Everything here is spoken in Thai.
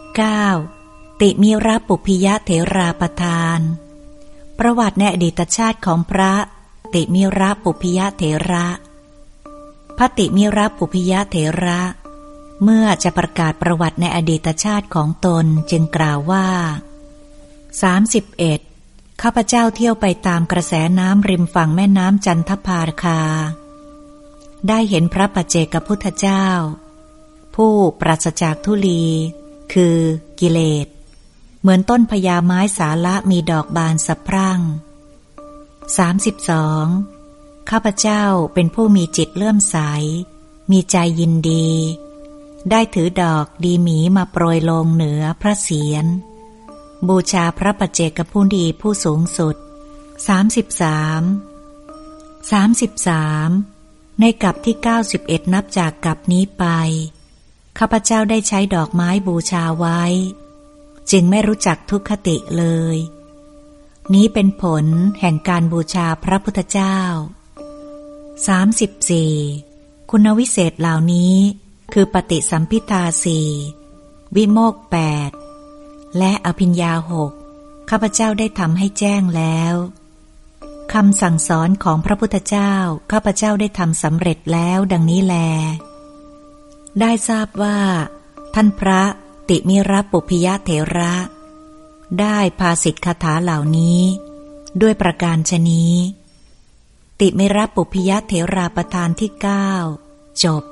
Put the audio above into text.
9. ติมิรปุพิยะเถราประทาน ประวัติในอดีตชาติของพระติมิรปุพิยะเถระ พระติมิรปุพิยะเถระ เมื่อจะประกาศประวัติในอดีตชาติของตนจึงกล่าวว่า 31. ข้าพเจ้าเที่ยวไปตามกระแสน้ำริมฝั่งแม่น้ำจันทภาคา ได้เห็นพระปัจเจกพุทธเจ้า ผู้ปราศจากทุลี คือกิเลส เหมือนต้นพญาไม้สาละมีดอกบานสะพรั่ง 32. ข้าพเจ้าเป็นผู้มีจิตเลื่อมใส มีใจยินดี ได้ถือดอกดีหมีมาโปรยลงเหนือพระเศียร บูชาพระปัจเจกผู้ดีผู้สูงสุด 33 33 ในกับที่ 91 นับจากกับนี้ไป ข้าพเจ้าได้ใช้ดอกไม้บูชาไว้ จึงไม่รู้จักทุกขติเลย นี้เป็นผลแห่งการบูชาพระพุทธเจ้า 34. คุณวิเศษเหล่านี้คือปฏิสัมพิทาสี่วิโมกแปดและอภิญญาหกข้าพเจ้าได้ทำให้แจ้งแล้วคำสั่งสอนของพระพุทธเจ้าข้าพเจ้าได้ทำสำเร็จแล้วดังนี้แล ได้ทราบว่า ท่านพระติมิรับปุพิยะเถระ ได้ภาสิทธคาถาเหล่านี้ ด้วยประการชนี้ ติมิรับปุพิยะเถราประธานที่เก้าจบ